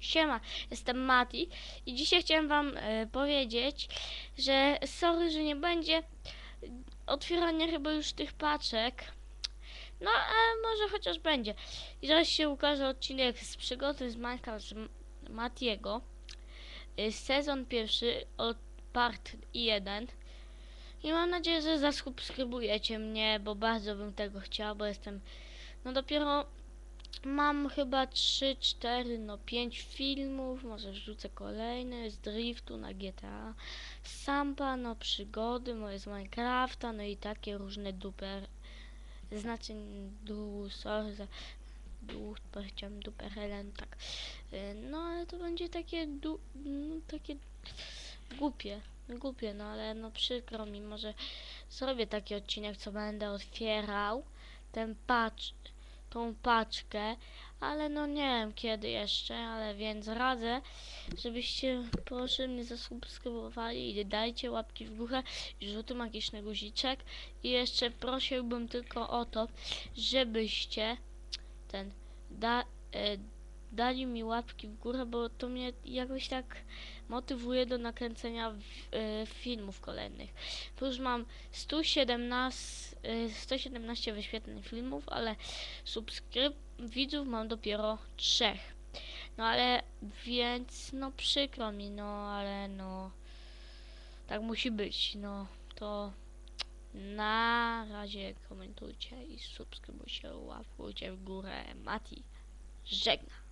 Siema, jestem Mati i dzisiaj chciałem wam e, powiedzieć, że sorry, że nie będzie otwierania chyba już tych paczek. No, a może chociaż będzie. I zaraz się ukaże odcinek z przygody z Minecraft z Matiego. E, Sezon pierwszy, od part 1. I mam nadzieję, że zasubskrybujecie mnie, bo bardzo bym tego chciała, bo jestem no dopiero Mam chyba 3, 4, no 5 filmów, może wrzucę kolejny z driftu na GTA, Sampa, no przygody, moje z Minecrafta, no i takie różne duper, znaczy du, sorry za duper, chciałem duper Helen, tak, Y, no ale to będzie takie du, no, takie głupie, głupie, no ale no przykro mi, może zrobię taki odcinek, co będę otwierał. Ten patch, tą paczkę, ale no nie wiem kiedy jeszcze, ale więc radzę, żebyście proszę mnie zasubskrybowali i dajcie łapki w górę i rzuty magiczny guziczek. I jeszcze prosiłbym tylko o to, żebyście ten da, e, dali mi łapki w górę, bo to mnie jakoś tak motywuje do nakręcenia w, e, filmów kolejnych. Tu już mam 117, e, 117 wyświetleń filmów, ale subskryp widzów mam dopiero trzech. No ale więc no przykro mi, no ale no tak musi być. No to na razie komentujcie i subskrybujcie, łapkujcie w górę. Mati żegna.